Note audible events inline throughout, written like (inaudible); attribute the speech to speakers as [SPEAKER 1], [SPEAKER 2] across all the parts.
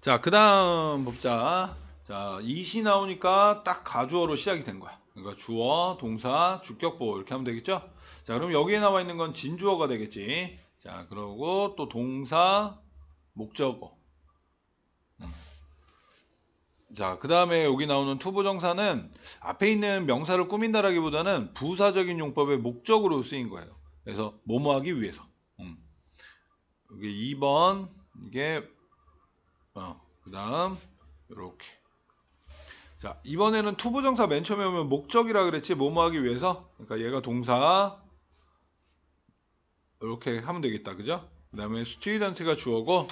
[SPEAKER 1] 자, 그 다음 봅자. 자, 이시 나오니까 딱 가주어로 시작이 된 거야. 그러니까 주어, 동사, 주격보 이렇게 하면 되겠죠? 자, 그럼 여기에 나와 있는 건 진주어가 되겠지. 자, 그러고 또 동사, 목적어. 음. 자, 그 다음에 여기 나오는 투부정사는 앞에 있는 명사를 꾸민다라기보다는 부사적인 용법의 목적으로 쓰인 거예요. 그래서 뭐뭐 하기 위해서. 음. 여기 2번 이게 어, 그 다음 이렇게. 자 이번에는 투부정사 맨 처음에 오면 목적이라 그랬지 뭐뭐 하기 위해서? 그러니까 얘가 동사. 이렇게 하면 되겠다 그죠? 그 다음에 스튜던트가 주어고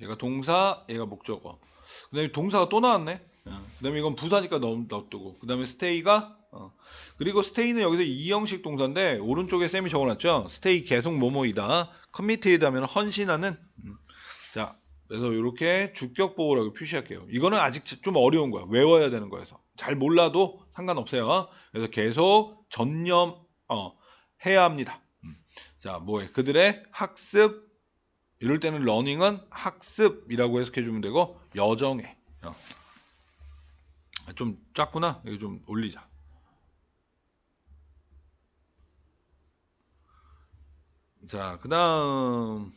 [SPEAKER 1] 얘가 동사 얘가 목적어. 그 다음에 동사가 또 나왔네. 그 다음에 이건 부사니까 넣, 놔두고 그 다음에 스테이가 어. 그리고 스테이는 여기서 이형식 동사인데 오른쪽에 쌤이 적어놨죠? 스테이 계속 뭐뭐이다. 커미티이다면 헌신하는. 음. 자 그래서 이렇게 주격 보호라고 표시할게요. 이거는 아직 좀 어려운 거야. 외워야 되는 거여서. 잘 몰라도 상관없어요. 그래서 계속 전념 어, 해야 합니다. 음. 자, 뭐해? 그들의 학습 이럴 때는 러닝은 학습이라고 해석해 주면 되고 여정해. 어. 아, 좀 작구나. 이거 좀 올리자. 자, 그다음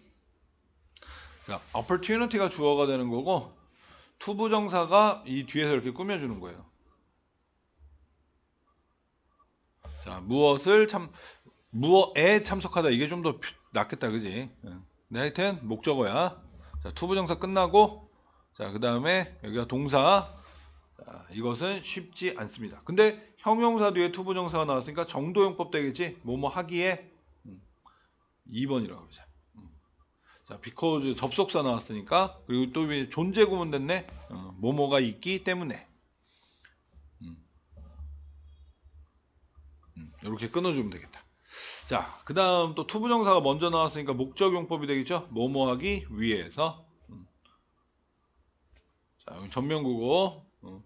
[SPEAKER 1] 자, opportunity가 주어가 되는 거고 투부정사가 이 뒤에서 이렇게 꾸며주는 거예요. 자, 무엇을 참 무엇에 참석하다 이게 좀 더 낫겠다, 그지? 응. 근데 하여튼 목적어야. 자, 투부정사 끝나고 자, 그 다음에 여기가 동사. 자, 이것은 쉽지 않습니다. 근데 형용사 뒤에 투부정사가 나왔으니까 정도용법 되겠지? 뭐뭐 하기에 음, 2번이라고 그러자. 자, because 접속사 나왔으니까 그리고 또왜 존재 구문 됐네. 어, 뭐뭐가 있기 때문에. 음. 음, 이렇게 끊어주면 되겠다. 자, 그 다음 또 투부정사가 먼저 나왔으니까 목적용법이 되겠죠? 뭐뭐하기 위해서. 음. 자, 여기 전면구고. 어.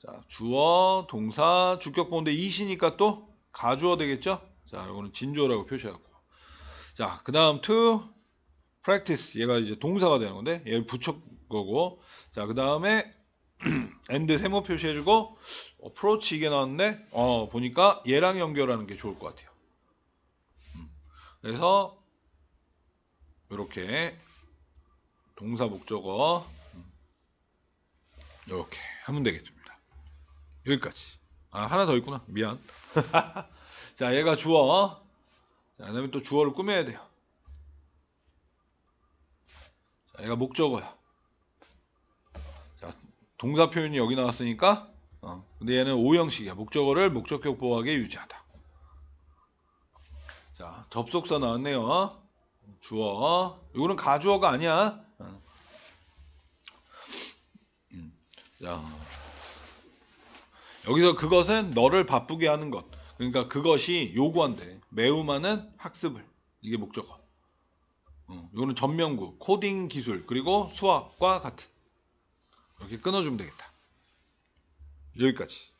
[SPEAKER 1] 자, 주어, 동사, 주격 보는데 이시니까 또 가주어 되겠죠? 자, 이거는 진주어라고 표시하고. 자, 그 다음 to practice 얘가 이제 동사가 되는 건데 얘를 붙여 거고 자 그 다음에 (clears throat) and 세모 표시해주고 approach 이게 나왔는데 어 보니까 얘랑 연결하는 게 좋을 것 같아요. 음. 그래서 이렇게 동사 목적어 이렇게 하면 되겠습니다. 여기까지. 아 하나 더 있구나. 미안. (laughs) 자 얘가 주어. 자 그 다음에 또 주어를 꾸며야 돼요. 자, 얘가 목적어야. 자, 동사 표현이 여기 나왔으니까, 어, 근데 얘는 오형식이야. 목적어를 목적격 보호하게 유지하다. 자, 접속사 나왔네요. 주어. 이거는 가주어가 아니야. 어. 음, 자, 여기서 그것은 너를 바쁘게 하는 것. 그러니까 그것이 요구한대. 매우 많은 학습을. 이게 목적어. 어, 이거는 전면구, 코딩 기술, 그리고 수학과 같은. 이렇게 끊어주면 되겠다. 여기까지.